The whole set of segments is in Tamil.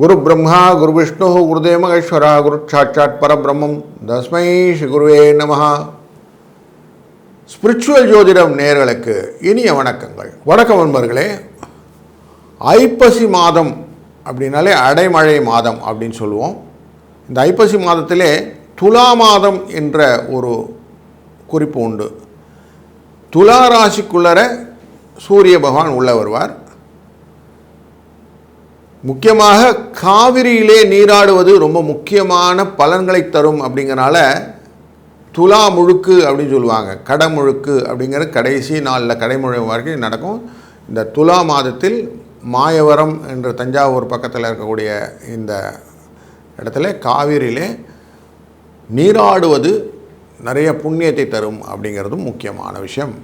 குரு பிரம்மா குரு விஷ்ணு குருதேவ மகேஸ்வரா குரு சாட்சாத் பரபிரம்மம் தஸ்மை ஸ்ரீ குருவே நமஹா ஸ்பிரிச்சுவல் ஜோதிடம் நேர்களுக்கு இனிய வணக்கங்கள். வணக்கம் நண்பர்களே. ஐப்பசி மாதம் அப்படின்னாலே அடைமழை மாதம் அப்படின்னு சொல்லுவோம். இந்த ஐப்பசி மாதத்திலே துலா மாதம் என்ற ஒரு குறிப்பு உண்டு. துலா ராசிக்குள்ளர சூரிய பகவான் உள்ள வருவார். முக்கியமாக காவிரியிலே நீராடுவது ரொம்ப முக்கியமான பலன்களை தரும் அப்படிங்கிறனால துலா முழுக்கு அப்படின்னு சொல்லுவாங்க. கடமுழுக்கு அப்படிங்கிற கடைசி நாளில் கடைமுழு வரைக்கும் நடக்கும். இந்த துலா மாதத்தில் மாயவரம் என்ற தஞ்சாவூர் பக்கத்தில் இருக்கக்கூடிய இந்த இடத்துல காவிரியிலே நீராடுவது நிறைய புண்ணியத்தை தரும் அப்படிங்கிறதும் முக்கியமான விஷயம்.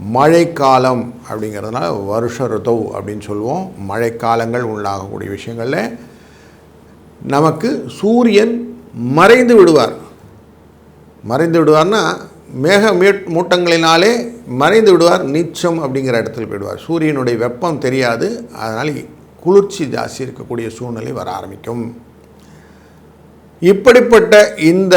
மழைக்காலம் அப்படிங்கிறதுனால வருஷ ரிதௌ அப்படின்னு சொல்லுவோம். மழைக்காலங்கள் உள்ளாகக்கூடிய விஷயங்களில் நமக்கு சூரியன் மறைந்து விடுவார். மறைந்து விடுவார்னா மேக மூட்டங்களினாலே மறைந்து விடுவார் நீச்சம் அப்படிங்கிற இடத்துல போயிடுவார். சூரியனுடைய வெப்பம் தெரியாது அதனால் குளிர்ச்சி ஜாஸ்தி இருக்கக்கூடிய சூழ்நிலை வர ஆரம்பிக்கும். இப்படிப்பட்ட இந்த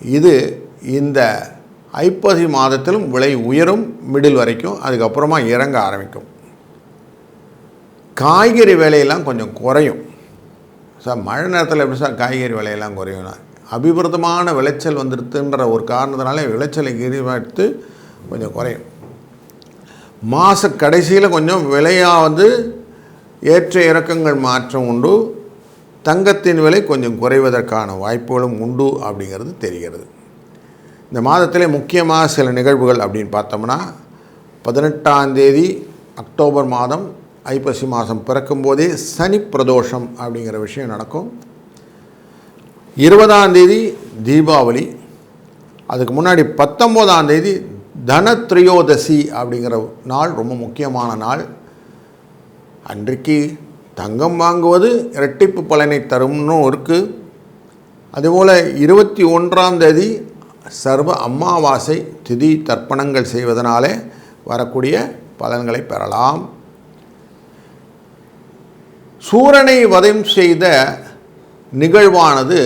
இது இந்த ஐப்பசி மாதத்திலும் விலை உயரும் மிடில் வரைக்கும் அதுக்கப்புறமா இறங்க ஆரம்பிக்கும். காய்கறி விலையெல்லாம் கொஞ்சம் குறையும். சார் மழை நேரத்தில் எப்படி சார் காய்கறி விலையெல்லாம் குறையும்னா அபிவிருத்தமான விளைச்சல் வந்துடுதுன்ற ஒரு காரணத்தினாலே விளைச்சலை எடுத்து கொஞ்சம் குறையும். மாத கடைசியில் கொஞ்சம் விலையாக வந்து ஏற்ற இறக்கங்கள் மாற்றம் உண்டு. தங்கத்தின் விலை கொஞ்சம் குறைவதற்கான வாய்ப்புகளும் உண்டு அப்படிங்கிறது தெரிகிறது. இந்த மாதத்திலே முக்கியமாக சில நிகழ்வுகள் அப்படின்னு பார்த்தோம்னா பதினெட்டாம் தேதி அக்டோபர் மாதம் ஐப்பசி மாதம் பிறக்கும்போதே சனி பிரதோஷம் அப்படிங்கிற விஷயம் நடக்கும். இருபதாம் தேதி தீபாவளி அதுக்கு முன்னாடி பத்தொம்போதாம் தேதி தனத்ரியோதசி அப்படிங்கிற நாள் ரொம்ப முக்கியமான நாள். அன்றைக்கு தங்கம் வாங்குவது இரட்டிப்பு பலனை தரும்னு இருக்குது அதுபோல் இருபத்தி ஒன்றாம் தேதி சர்வ அமாவாசை திதி தர்ப்பணங்கள் செய்வதனாலே வரக்கூடிய பலன்களை பெறலாம். சூரனை வதம் செய்த நிகழ்வானது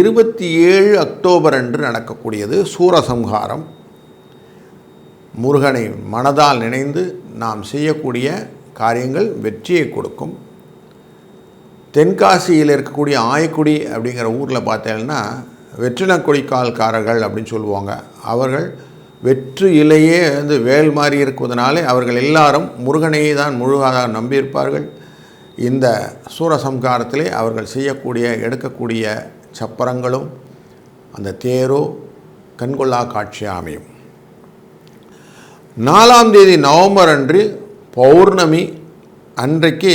இருபத்தி ஏழு அக்டோபர் அன்று நடக்கக்கூடியது. சூரசம்ஹாரம். முருகனை மனதால் நினைந்து நாம் செய்யக்கூடிய காரியங்கள் வெற்றியை கொடுக்கும். தென்காசியில் இருக்கக்கூடிய ஆயக்குடி அப்படிங்கிற ஊரில் பார்த்தீங்கன்னா வெற்றின கொடிக்கால்காரர்கள் அப்படின்னு சொல்லுவாங்க. அவர்கள் வெற்று இலையே வந்து வேல் மாறி இருக்குவதனாலே அவர்கள் எல்லாரும் முருகனையே தான் முழுவதாக நம்பியிருப்பார்கள். இந்த சூரசம்காரத்திலே அவர்கள் செய்யக்கூடிய எடுக்கக்கூடிய சப்பரங்களும் அந்த தேரோ கண்கொள்ளா காட்சியாக அமையும். நாலாம் தேதி நவம்பர் அன்று பௌர்ணமி அன்றைக்கு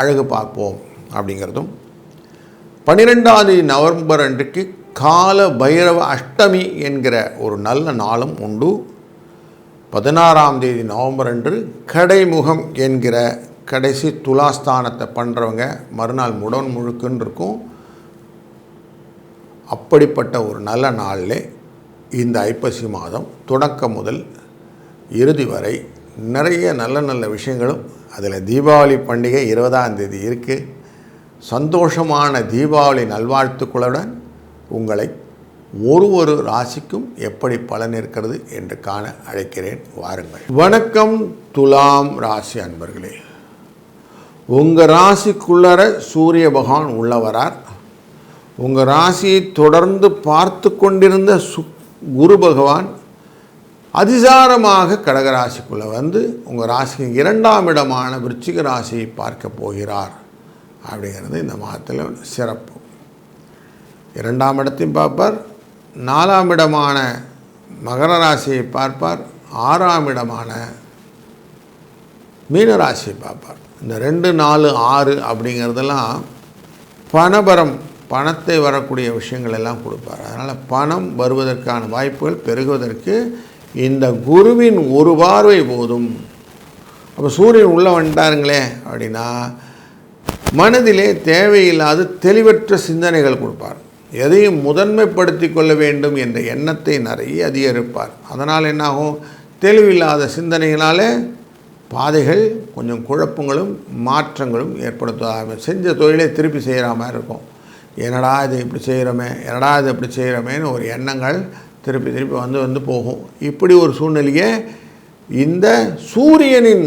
அழகு பார்ப்போம் அப்படிங்கிறதும். பன்னிரெண்டாவது நவம்பர் அன்றைக்கு கால பைரவ அஷ்டமி என்கிற ஒரு நல்ல நாளும் உண்டு. பதினாறாம் தேதி நவம்பர் அன்று கடைமுகம் என்கிற கடைசி துலாஸ்தானத்தை பண்ணுறவங்க மறுநாள் முடன் முழுக்குன்னு இருக்கும். அப்படிப்பட்ட ஒரு நல்ல நாளில் இந்த ஐப்பசி மாதம் தொடக்கம் முதல் இறுதி வரை நிறைய நல்ல நல்ல விஷயங்களும் அதில் தீபாவளி பண்டிகை இருபதாம் தேதி இருக்குது சந்தோஷமான தீபாவளி நல்வாழ்த்துக்களுடன் உங்களை ஒரு ஒரு ராசிக்கும் எப்படி பலன் இருக்கிறது என்று காண அழைக்கிறேன். வாருங்கள். வணக்கம் துலாம் ராசி அன்பர்களே. உங்கள் ராசிக்குள்ளர சூரிய பகவான் உள்ளவரார் உங்கள் ராசியை தொடர்ந்து பார்த்து கொண்டிருந்த சு குரு பகவான் அதிசாரமாக கடகராசிக்குள்ளே வந்து உங்கள் ராசிக்கு இரண்டாம் இடமான விருச்சிக ராசியை பார்க்க போகிறார் அப்படிங்கிறது இந்த மாதத்தில் சிறப்பு. இரண்டாம் இடத்தையும் பார்ப்பார் நாலாம் இடமான மகர ராசியை பார்ப்பார் ஆறாம் இடமான மீனராசியை பார்ப்பார். இந்த ரெண்டு நாலு ஆறு அப்படிங்கிறதெல்லாம் பணபரம் பணத்தை வரக்கூடிய விஷயங்கள் எல்லாம் கொடுப்பார். அதனால் பணம் வருவதற்கான வாய்ப்புகள் பெருகுவதற்கு இந்த குருவின் ஒரு பார்வை போதும். அப்போ சூரியன் உள்ளே வந்துட்டாருங்களே அப்படின்னா மனதிலே தேவையில்லாத தெளிவற்ற சிந்தனைகள் கொடுப்பார். எதையும் முதன்மைப்படுத்தி கொள்ள வேண்டும் என்ற எண்ணத்தை நிறைய அதிகரிப்பார். அதனால் என்னாகும்? தெளிவில்லாத சிந்தனைகளாலே பாதைகள் கொஞ்சம் குழப்பங்களும் மாற்றங்களும் ஏற்படுத்துவதாக செஞ்ச தொழிலை திருப்பி செய்கிற மாதிரி இருக்கும். என்னடா இது இப்படி செய்கிறோமே என்னடா இது இப்படி செய்கிறோமேன்னு ஒரு எண்ணங்கள் திருப்பி திருப்பி வந்து வந்து போகும். இப்படி ஒரு சூழ்நிலையை இந்த சூரியனின்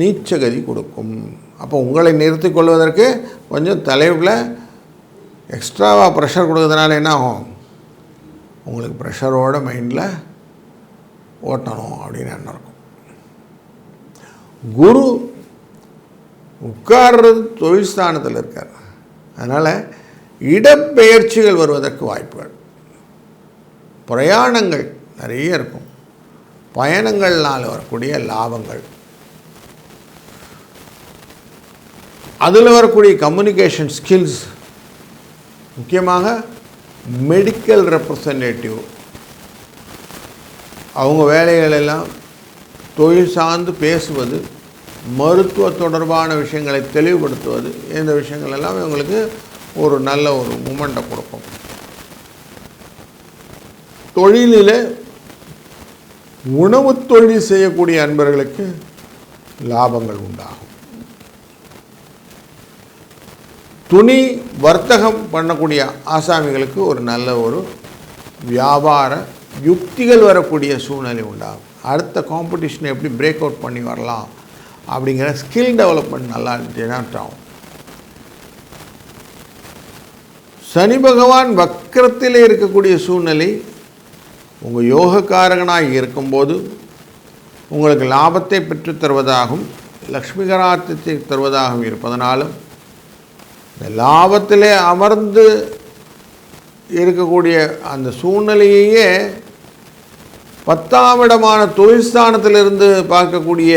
நீச்சகதி கொடுக்கும். அப்போ உங்களை நிறுத்தி கொள்வதற்கு கொஞ்சம் தலைவில் எக்ஸ்ட்ராவாக ப்ரெஷர் கொடுக்கறதுனால என்ன ஆகும்? உங்களுக்கு ப்ரெஷரோட மைண்டில் ஓட்டணும் அப்படின்னு என்ன இருக்கும். குரு உட்கார்றது தொழில் ஸ்தானத்தில் இருக்கார். அதனால் இடப்பெயர்ச்சிகள் வருவதற்கு வாய்ப்புகள். பிரயாணங்கள் நிறைய இருக்கும். பயணங்கள்னால் வரக்கூடிய லாபங்கள். அதில் வரக்கூடிய கம்யூனிகேஷன் ஸ்கில்ஸ் முக்கியமாக மெடிக்கல் ரெப்ரசன்டேட்டிவ் அவங்க வேலைகள் எல்லாம் தொழில் சார்ந்து பேசுவது மருத்துவ தொடர்பான விஷயங்களை தெளிவுபடுத்துவது இந்த விஷயங்கள் எல்லாம் இவங்களுக்கு ஒரு நல்ல ஒரு மூமெண்ட்டை கொடுக்கும். தொழிலில் உணவு தொழில் செய்யக்கூடிய அன்பர்களுக்கு லாபங்கள் உண்டாகும். துணி வர்த்தகம் பண்ணக்கூடிய ஆசாமிகளுக்கு ஒரு நல்ல ஒரு வியாபார யுக்திகள் வரக்கூடிய சூழ்நிலை உண்டாகும். அடுத்த காம்படிஷனை எப்படி பிரேக் அவுட் பண்ணி வரலாம் அப்படிங்கிற ஸ்கில் டெவலப்மெண்ட் நல்லா ஜெனரேட் ஆகும். சனி பகவான் வக்கரத்தில் இருக்கக்கூடிய சூழ்நிலை உங்கள் யோகக்காரகனாக இருக்கும்போது உங்களுக்கு லாபத்தை பெற்றுத் தருவதாகவும் லக்ஷ்மிகராத்தியத்தை தருவதாகவும் இருப்பதனாலும் இந்த லாபத்திலே அமர்ந்து இருக்கக்கூடிய அந்த சூழ்நிலையையே பத்தாம் இடமான தொழில்ஸ்தானத்திலிருந்து பார்க்கக்கூடிய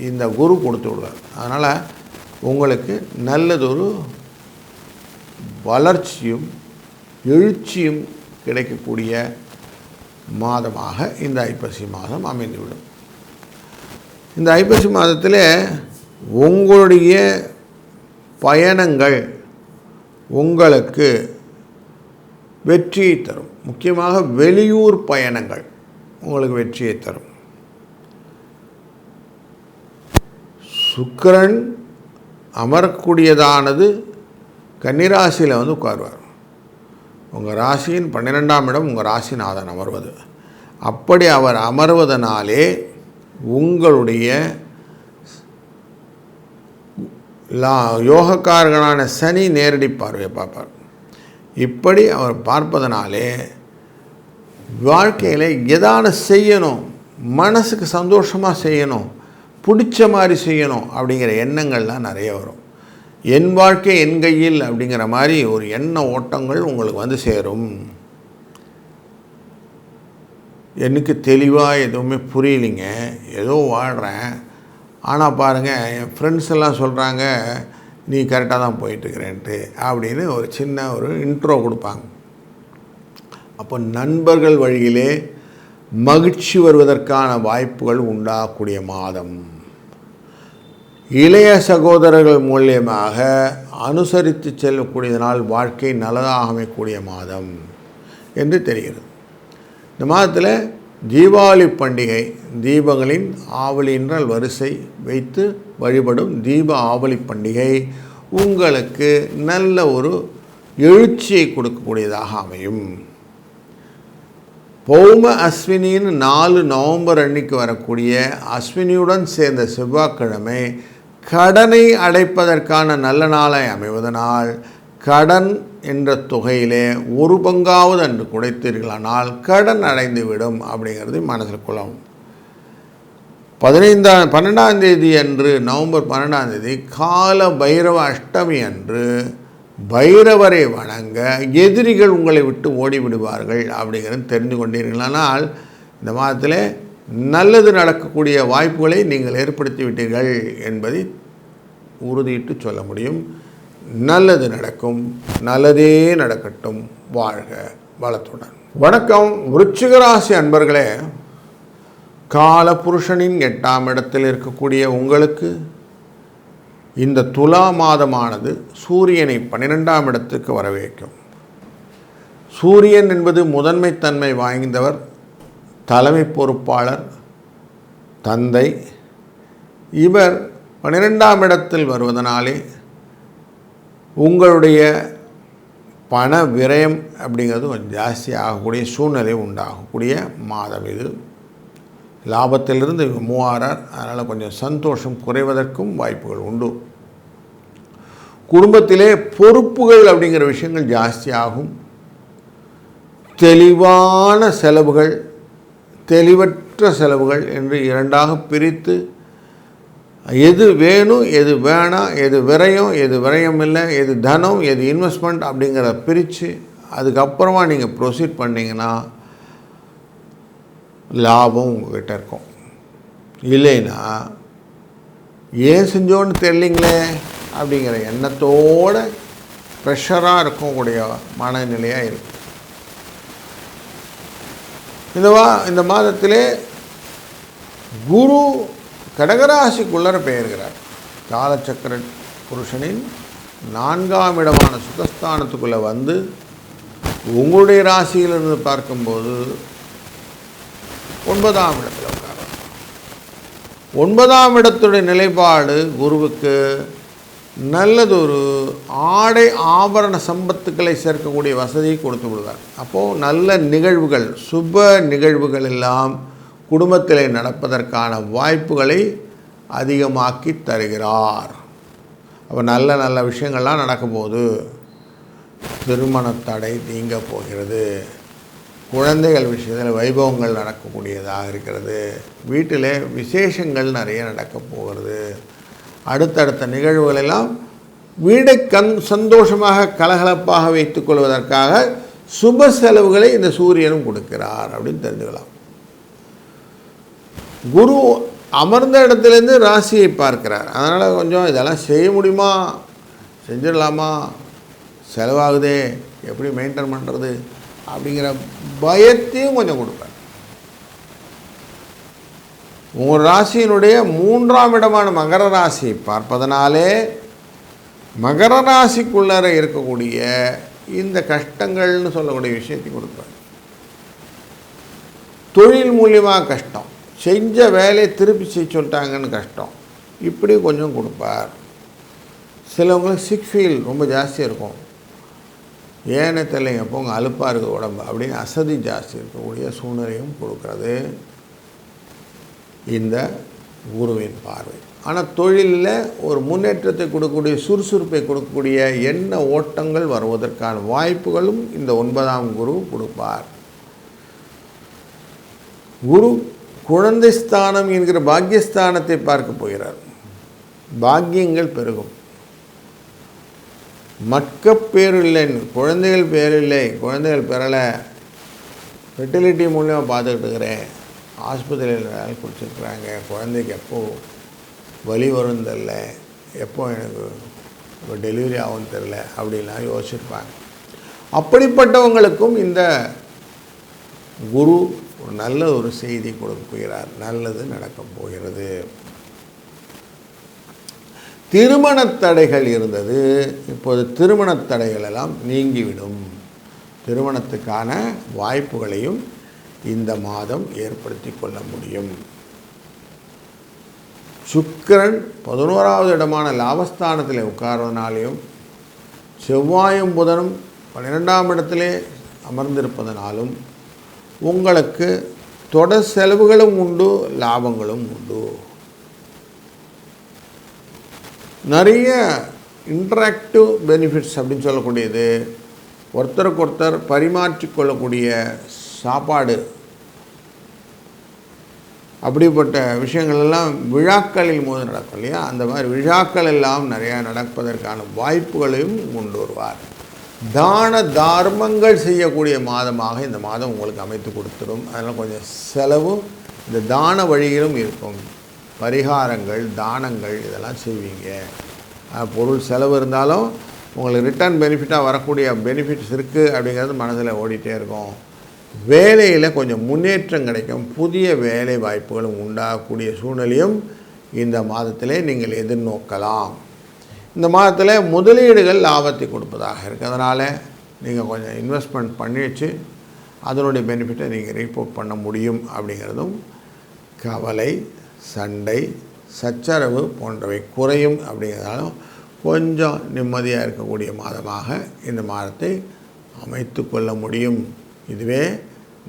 இந்த குரு கொடுத்து விடுவார் அதனால் உங்களுக்கு நல்லதொரு வளர்ச்சியும் எழுச்சியும் கிடைக்கக்கூடிய மாதமாக இந்த ஐப்பசி மாதம் அமைந்துவிடும். இந்த ஐப்பசி மாதத்தில் உங்களுடைய பயணங்கள் உங்களுக்கு வெற்றியை தரும். முக்கியமாக வெளியூர் பயணங்கள் உங்களுக்கு வெற்றியை தரும். சுக்கரன் அமரக்கூடியதானது கன்னிராசியில் வந்து உட்காருவார். உங்கள் ராசியின் பன்னிரெண்டாம் இடம் உங்கள் ராசிநாதன் அமர்வது. அப்படி அவர் அமர்வதனாலே உங்களுடைய லா யோகக்காரர்களான சனி நேரடி பார்வையை பார்ப்பார். இப்படி அவர் பார்ப்பதனாலே வாழ்க்கையில் எதான செய்யணும் மனசுக்கு சந்தோஷமாக செய்யணும் பிடிச்ச மாதிரி செய்யணும் அப்படிங்கிற எண்ணங்கள்லாம் நிறைய வரும். என் வாழ்க்கை என் கையில் அப்படிங்கிற மாதிரி ஒரு எண்ண ஓட்டங்கள் உங்களுக்கு வந்து சேரும். எனக்கு தெளிவாக எதுவுமே புரியலைங்க. ஏதோ வாழ்கிறேன் ஆனால் பாருங்கள் என் ஃப்ரெண்ட்ஸ் எல்லாம் சொல்கிறாங்க நீ கரெக்டாக தான் போயிட்டுருக்கிறேன்ட்டு அப்படின்னு ஒரு சின்ன ஒரு இன்ட்ரோ கொடுப்பாங்க. அப்போ நண்பர்கள் வழியிலே மகிழ்ச்சி வருவதற்கான வாய்ப்புகள் உண்டாகக்கூடிய மாதம். இளைய சகோதரர்கள் மூலியமாக அனுசரித்து செல்லக்கூடியதனால் வாழ்க்கை நல்லதாக அமையக்கூடிய மாதம் என்று தெரிகிறது. இந்த மாதத்தில் தீபாவளி பண்டிகை தீபங்களின் ஆவலின்றால் வரிசை வைத்து வழிபடும் தீப ஆவலி பண்டிகை உங்களுக்கு நல்ல ஒரு எழுச்சியை கொடுக்கக்கூடியதாக அமையும். பௌம அஸ்வினின்னு நாலு நவம்பர் அன்னைக்கு வரக்கூடிய அஸ்வினியுடன் சேர்ந்த செவ்வாய்க்கிழமை கடனை அடைப்பதற்கான நல்ல நாளை அமைவதனால் கடன் என்ற தொகையிலே ஒரு பங்காவது அன்று குடைத்தீர்களானால் கடன் அடைந்துவிடும் அப்படிங்கிறது மனசில் கொள்ளவும் பதினைந்தாம் பன்னெண்டாம் தேதி அன்று நவம்பர் பன்னெண்டாம் தேதி கால பைரவ அஷ்டமி அன்று பைரவரை வணங்க எதிரிகள் உங்களை விட்டு ஓடிவிடுவார்கள் அப்படிங்கிறது தெரிந்து கொண்டீர்களானால் இந்த மாதத்தில் நல்லது நடக்கக்கூடிய வாய்ப்புகளை நீங்கள் ஏற்படுத்திவிட்டீர்கள் என்பதை உறுதியிட்டு சொல்ல முடியும். நல்லது நடக்கும் நல்லதே நடக்கட்டும். வாழ்க வளத்துடன். வணக்கம் விருச்சிகராசி அன்பர்களே அன்பர்களே. காலபுருஷனின் எட்டாம் இடத்தில் இருக்கக்கூடிய உங்களுக்கு இந்த துலா மாதமானது சூரியனை பன்னிரெண்டாம் இடத்துக்கு வரவேற்கும். சூரியன் என்பது முதன்மைத்தன்மை வாய்ந்தவர். தலைமை பொறுப்பாளர் தந்தை இவர் பன்னிரெண்டாம் இடத்தில் வருவதனாலே உங்களுடைய பண விரயம் அப்படிங்கிறது கொஞ்சம் ஜாஸ்தி ஆகக்கூடிய சூழ்நிலை உண்டாகக்கூடிய மாதம் இது. லாபத்திலிருந்து மூவாரார் அதனால் கொஞ்சம் சந்தோஷம் குறைவதற்கும் வாய்ப்புகள் உண்டு. குடும்பத்திலே பொறுப்புகள் அப்படிங்கிற விஷயங்கள் ஜாஸ்தி ஆகும். தெளிவான செலவுகள் தெளிவற்ற செலவுகள் என்று இரண்டாக பிரித்து எது வேணும் எது வேணாம் எது விரயம் எது விரயம் இல்லை எது தனம் எது இன்வெஸ்ட்மெண்ட் அப்படிங்கிறத பிரித்து அதுக்கப்புறமா நீங்கள் ப்ரொசீட் பண்ணிங்கன்னா லாபம் உங்ககிட்ட இருக்கும். இல்லைன்னா ஏன் செஞ்சோன்னு தெரியலிங்களே அப்படிங்கிற எண்ணத்தோட ப்ரெஷராக இருக்கக்கூடிய மனநிலையாக இருக்கும். இந்த வா இந்த மாதத்திலே குரு கடகராசிக்குள்ளர பெயர்கிறார். காலச்சக்கர புருஷனின் நான்காம் இடமான சுகஸ்தானத்துக்குள்ளே வந்து உங்களுடைய ராசியிலிருந்து பார்க்கும்போது ஒன்பதாம் இடத்தில் உட்கார ஒன்பதாம் இடத்துடைய நிலைப்பாடு குருவுக்கு நல்லதொரு ஆடை ஆபரண சம்பத்துக்களை சேர்க்கக்கூடிய வசதியை கொடுத்து விடுவார். அப்போது நல்ல நிகழ்வுகள் சுப நிகழ்வுகள் எல்லாம் குடும்பத்தில் நடப்பதற்கான வாய்ப்புகளை அதிகமாக்கி தருகிறார். அப்போ நல்ல நல்ல விஷயங்கள்லாம் நடக்கும்போது திருமண தடை நீங்க போகிறது. குழந்தைகள் விஷயத்தில் வைபவங்கள் நடக்கக்கூடியதாக இருக்கிறது. வீட்டில் விசேஷங்கள் நிறைய நடக்கப் போகிறது. அடுத்தடுத்த நிகழ்வுகளெல்லாம் வீடை கண் சந்தோஷமாக கலகலப்பாக வைத்துக் கொள்வதற்காக சுப செலவுகளை இந்த சூரியனும் கொடுக்கிறார் அப்படின்னு தெரிஞ்சுக்கலாம். குரு அமர்ந்த இடத்துலேருந்து ராசியை பார்க்கிறார். அதனால் கொஞ்சம் இதெல்லாம் செய்ய முடியுமா? செஞ்சிடலாமா? செலவாகுதே? எப்படி மெயின்டைன் பண்ணுறது அப்படிங்கிற பயத்தையும் கொஞ்சம் கொடுப்பார். உங்கள் ராசியினுடைய மூன்றாம் இடமான மகர ராசியை பார்ப்பதனாலே மகர ராசிக்குள்ளார இருக்கக்கூடிய இந்த கஷ்டங்கள்னு சொல்லக்கூடிய விஷயத்தை கொடுப்பார். தொழில் மூலியமாக கஷ்டம். செஞ்ச வேலையை திருப்பி செய்ய சொல்லிட்டாங்கன்னு கஷ்டம். இப்படி கொஞ்சம் கொடுப்பார். சிலவங்களுக்கு சிக் ஃபீல் ரொம்ப ஜாஸ்தியாக இருக்கும். ஏன்னு தெரியலைங்க போங்க அலுப்பாக இருக்குது உடம்பு அப்படின்னு அசதி ஜாஸ்தி இருக்கக்கூடிய சூழ்நிலையும் கொடுக்குறது. இந்த குருவின் பார்வை. ஆனால் தொழிலில் ஒரு முன்னேற்றத்தை கொடுக்கக்கூடிய சுறுசுறுப்பை கொடுக்கக்கூடிய எண்ண ஓட்டங்கள் வருவதற்கான வாய்ப்புகளும் இந்த ஒன்பதாம் குரு கொடுப்பார். குரு குழந்தை ஸ்தானம் என்கிற பாக்கியஸ்தானத்தை பார்க்க போகிறார். பாக்கியங்கள் பெருகும். மக்க பேர் இல்லைன்னு குழந்தைகள் பேர் இல்லை குழந்தைகள் பெறலை. ஃபெர்டிலிட்டி மூலியமாக பார்த்துக்கிட்டு இருக்கிறேன். ஆஸ்பத்திரியில் வேலை கொடுத்துருக்குறாங்க. குழந்தைக்கு எப்போது வலி வரும் தெரில எப்போ எனக்கு டெலிவரி ஆகும்னு தெரில அப்படின்லாம் யோசிச்சிருப்பாங்க. அப்படிப்பட்டவங்களுக்கும் இந்த குரு ஒரு நல்ல ஒரு செய்தி கொடுக்க போகிறார். நல்லது நடக்கப் போகிறது. திருமணத் தடைகள் இருந்தது. இப்போது திருமணத் தடைகளெல்லாம் நீங்கிவிடும். திருமணத்துக்கான வாய்ப்புகளையும் இந்த மாதம் ஏற்படுத்தி கொள்ள முடியும். சுக்கரன் பதினோராவது இடமான லாபஸ்தானத்தில் உட்கார்வதனாலையும் செவ்வாயும் புதனும் பன்னிரெண்டாம் இடத்திலே அமர்ந்திருப்பதனாலும் உங்களுக்கு தொடர் செலவுகளும் உண்டு லாபங்களும் உண்டு. நிறைய இன்ட்ராக்டிவ் பெனிஃபிட்ஸ் அப்படின்னு சொல்லக்கூடியது ஒருத்தருக்கு ஒருத்தர் பரிமாற்றிக்கொள்ளக்கூடிய சாப்பாடு. அப்படிப்பட்ட விஷயங்கள் எல்லாம் விழாக்களில் போது நடக்கும் இல்லையா? அந்த மாதிரி விழாக்கள் எல்லாம் நிறையா நடப்பதற்கான வாய்ப்புகளையும் கொண்டு வருவார். தான தார்மங்கள் செய்யக்கூடிய மாதமாக இந்த மாதம் உங்களுக்கு அமைத்து கொடுத்துடும். அதனால் கொஞ்சம் செலவு இந்த தான வழியிலும் இருக்கும். பரிகாரங்கள் தானங்கள் இதெல்லாம் செய்வீங்க. பொருள் செலவு இருந்தாலும் உங்களுக்கு ரிட்டர்ன் பெனிஃபிட்டாக வரக்கூடிய பெனிஃபிட்ஸ் இருக்குது அப்படிங்கிறது மனதில் ஓடிட்டே இருக்கும். வேலையில் கொஞ்சம் முன்னேற்றம் கிடைக்கும். புதிய வேலை வாய்ப்புகளும் உண்டாகக்கூடிய சூழ்நிலையும் இந்த மாதத்திலே நீங்கள் எதிர்நோக்கலாம். இந்த மாதத்தில் முதலீடுகள் லாபத்தை கொடுப்பதாக இருக்குது அதனால் நீங்கள் கொஞ்சம் இன்வெஸ்ட்மெண்ட் பண்ணி வச்சு அதனுடைய பெனிஃபிட்டை நீங்கள் ரிப்போர்ட் பண்ண முடியும் அப்படிங்கிறதும் கவலை சண்டை சச்சரவு போன்றவை குறையும் அப்படிங்கிறதாலும் கொஞ்சம் நிம்மதியாக இருக்கக்கூடிய மாதமாக இந்த மாதத்தை அமைத்து கொள்ள முடியும். இதுவே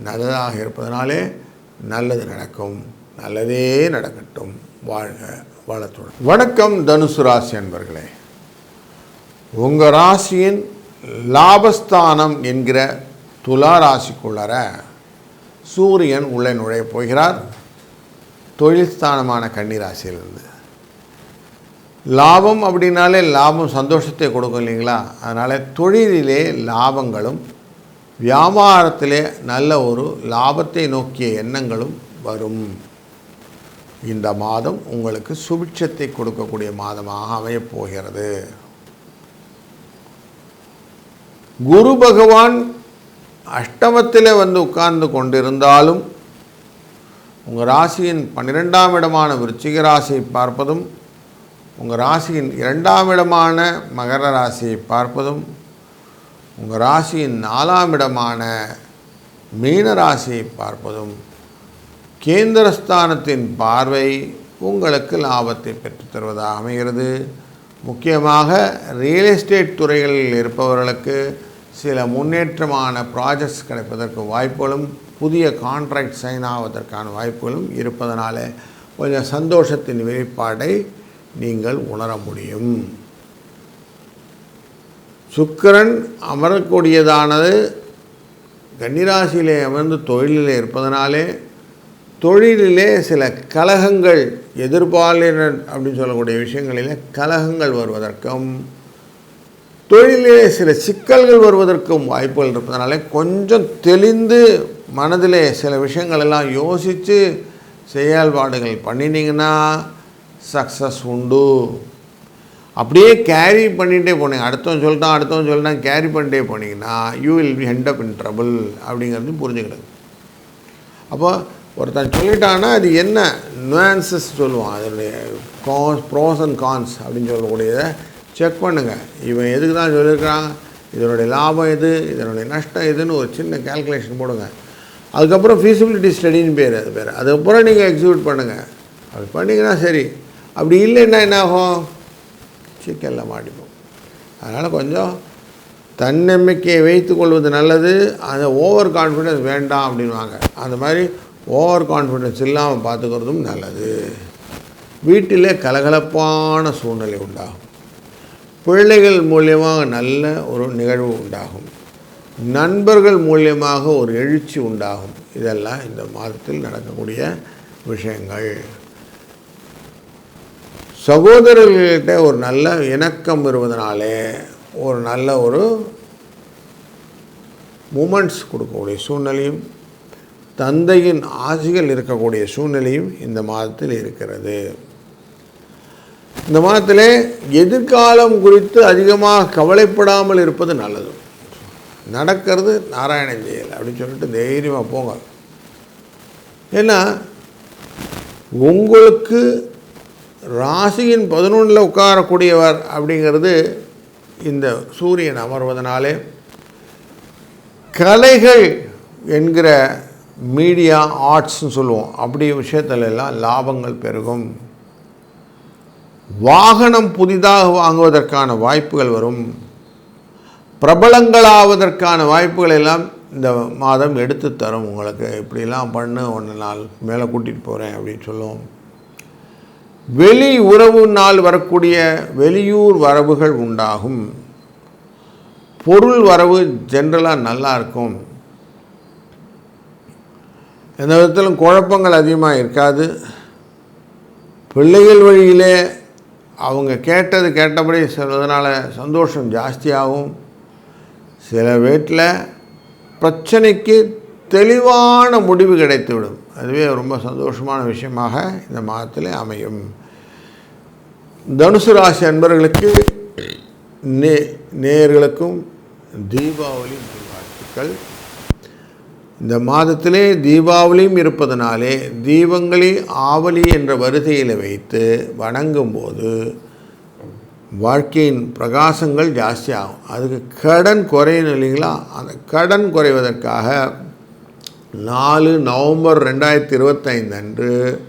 நல்லதாக இருப்பதனாலே நல்லது நடக்கும். நல்லதே நடக்கட்டும். வாழ்க வளத்துடன். வணக்கம் தனுசு ராசி அன்பர்களே. உங்கள் ராசியின் லாபஸ்தானம் என்கிற துலா ராசிக்குள்ளர சூரியன் உள்ளே நுழையப் போகிறார். தொழில் ஸ்தானமான கன்னி ராசியிலிருந்து. லாபம் அப்படின்னாலே லாபம் சந்தோஷத்தை கொடுக்கும் இல்லைங்களா? அதனால் தொழிலிலே லாபங்களும் வியாபாரத்திலே நல்ல ஒரு லாபத்தை நோக்கிய எண்ணங்களும் வரும். இந்த மாதம் உங்களுக்கு சுபிட்சத்தை கொடுக்கக்கூடிய மாதமாக அமையப் போகிறது குரு பகவான் அஷ்டமத்தில் வந்து உட்கார்ந்து கொண்டிருந்தாலும் உங்கள் ராசியின் பன்னிரெண்டாம் இடமான விருச்சிக ராசியை பார்ப்பதும் உங்கள் ராசியின் இரண்டாம் இடமான மகர ராசியை பார்ப்பதும் உங்கள் ராசியின் நாலாம் இடமான மீன ராசியை பார்ப்பதும் கேந்திரஸ்தானத்தின் பார்வை உங்களுக்கு லாபத்தை பெற்றுத்தருவதாக அமைகிறது. முக்கியமாக ரியல் எஸ்டேட் துறைகளில் இருப்பவர்களுக்கு சில முன்னேற்றமான ப்ராஜெக்ட்ஸ் கிடைப்பதற்கு வாய்ப்புகளும் புதிய கான்ட்ராக்ட் சைன் ஆவதற்கான வாய்ப்புகளும் இருப்பதனால கொஞ்சம் சந்தோஷத்தின் வெளிப்பாடை நீங்கள் உணர முடியும். சுக்கிரன் அமரக்கூடியதானது. கன்னிராசியிலே அமர்ந்து தொழிலிலே இருப்பதனாலே தொழிலிலே சில கலகங்கள் எதிர்பாலினர் அப்படின்னு சொல்லக்கூடிய விஷயங்களிலே கலகங்கள் வருவதற்கும் தொழிலிலே சில சிக்கல்கள் வருவதற்கும் வாய்ப்புகள் இருப்பதனாலே கொஞ்சம் தெளிந்து மனதிலே சில விஷயங்கள் எல்லாம் யோசித்து செயல்பாடுகள் பண்ணினீங்கன்னா சக்ஸஸ் உண்டு. அப்படியே கேரி பண்ணிகிட்டே போனீங்க. அடுத்தவன் சொல்லிட்டான் அடுத்தவன் சொல்லிட்டான் கேரி பண்ணிட்டே போனீங்கன்னா you will be end up in trouble அப்படிங்கிறது புரிஞ்சுக்கிடுது அப்போ ஒருத்தன் சொல்லிட்டான்னா அது என்ன? நுவான்சஸ் சொல்லுவான். அதனுடைய கான்ஸ் ப்ரோஸ் அண்ட் கான்ஸ் அப்படின்னு சொல்லக்கூடியதை செக் பண்ணுங்கள் இவன் எதுக்கு தான் சொல்லியிருக்கிறான்? இதனுடைய லாபம் எது? இதனுடைய நஷ்டம் எதுன்னு ஒரு சின்ன கேல்குலேஷன் போடுங்க. அதுக்கப்புறம் ஃபீஸிபிலிட்டி ஸ்டடின்னு பேர் அது பேர். அதுக்கப்புறம் நீங்கள் எக்ஸிக்யூட் பண்ணுங்கள் அப்படி பண்ணிங்கன்னா சரி. அப்படி இல்லைன்னா என்ன ஆகும்? சிக்கலில் மாட்டிப்போம். அதனால் கொஞ்சம் தன்னம்பிக்கையை வைத்து கொள்வது நல்லது. அந்த ஓவர் கான்ஃபிடென்ஸ் வேண்டாம் அப்படின்வாங்க அந்த மாதிரி ஓவர் கான்ஃபிடென்ஸ் இல்லாமல் பார்த்துக்கிறதும் நல்லது. வீட்டிலே கலகலப்பான சூழ்நிலை உண்டாகும். பிள்ளைகள் மூலியமாக நல்ல ஒரு நிகழ்வு உண்டாகும். நண்பர்கள் மூலியமாக ஒரு எழுச்சி உண்டாகும். இதெல்லாம் இந்த மாதத்தில் நடக்கக்கூடிய விஷயங்கள். சகோதரர்கள்கிட்ட ஒரு நல்ல இணக்கம் இருப்பதனாலே ஒரு நல்ல ஒரு மூமெண்ட்ஸ் கொடுக்கக்கூடிய சூழ்நிலையும் தந்தையின் ஆசைகள் இருக்கக்கூடிய சூழ்நிலையும் இந்த மாதத்தில் இருக்கிறது. இந்த மாதத்தில் எதிர்காலம் குறித்து அதிகமாக கவலைப்படாமல் இருப்பது நல்லது. நடக்கிறது நாராயணன் ஜெயல் அப்படின்னு சொல்லிட்டு தைரியமாக போங்க. ஏன்னா உங்களுக்கு ராசியின் பதினொன்றில் உட்காரக்கூடியவர் அப்படிங்கிறது இந்த சூரியன் அமர்வதனாலே. கலைகள் என்கிற மீடியா ஆர்ட்ஸ்னு சொல்லுவோம். அப்படி விஷயத்துல எல்லாம் லாபங்கள் பெருகும். வாகனம் புதிதாக வாங்குவதற்கான வாய்ப்புகள் வரும். பிரபலங்களாவதற்கான வாய்ப்புகள் எல்லாம் இந்த மாதம் எடுத்து தரும். உங்களுக்கு இப்படிலாம் பண்ணு ஒன்று நாள் மேலே கூட்டிகிட்டு போகிறேன் அப்படின்னு சொல்லுவோம். வெளி உறவு நாள் வரக்கூடிய வெளியூர் வரவுகள் உண்டாகும். பொருள் வரவு ஜென்ரலாக நல்லா இருக்கும். எந்த விதத்திலும் குழப்பங்கள் அதிகமாக இருக்காது. பிள்ளைகள் வழியிலே அவங்க கேட்டது கேட்டபடி சொல்வதனால சந்தோஷம் ஜாஸ்தியாகும். சில வீட்டில் பிரச்சனைக்கு தெளிவான முடிவு கிடைத்துவிடும். அதுவே ரொம்ப சந்தோஷமான விஷயமாக இந்த மாதத்தில் அமையும். தனுசு ராசி அன்பர்களுக்கு நே நேயர்களுக்கும் தீபாவளி வாழ்த்துக்கள் இந்த மாதத்திலே தீபாவளியும் இருப்பதனாலே தீபங்களை ஆவலி என்ற வரிசையில் வைத்து வணங்கும்போது வாழ்க்கையின் பிரகாசங்கள் ஜாஸ்தியாகும். அதுக்கு கடன் குறையணும் இல்லைங்களா அந்த கடன் குறைவதற்காக நாலு நவம்பர் ரெண்டாயிரத்தி இருபத்தைந்து அன்று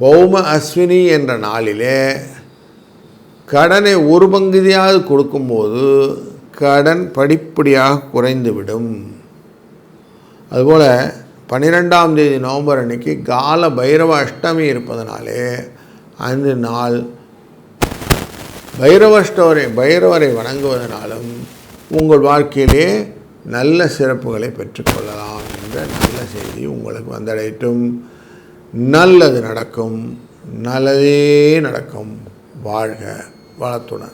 பௌம அஸ்வினி என்ற நாளிலே கடனை ஒரு பங்குதியாவது கொடுக்கும்போது கடன் படிப்படியாக குறைந்துவிடும். அதுபோல் பன்னிரெண்டாம் தேதி நவம்பர் அன்னைக்கு கால பைரவ அஷ்டமி இருப்பதனாலே அந்த நாள் பைரவஷ்டவரை பைரவரை வணங்குவதனாலும் உங்கள் வாழ்க்கையிலே நல்ல சிறப்புகளை பெற்றுக்கொள்ளலாம் என்ற நல்ல செய்தி உங்களுக்கு வந்தடையட்டும். நல்லது நடக்கும். நல்லதே நடக்கும். வாழ்க வளத்துடன்.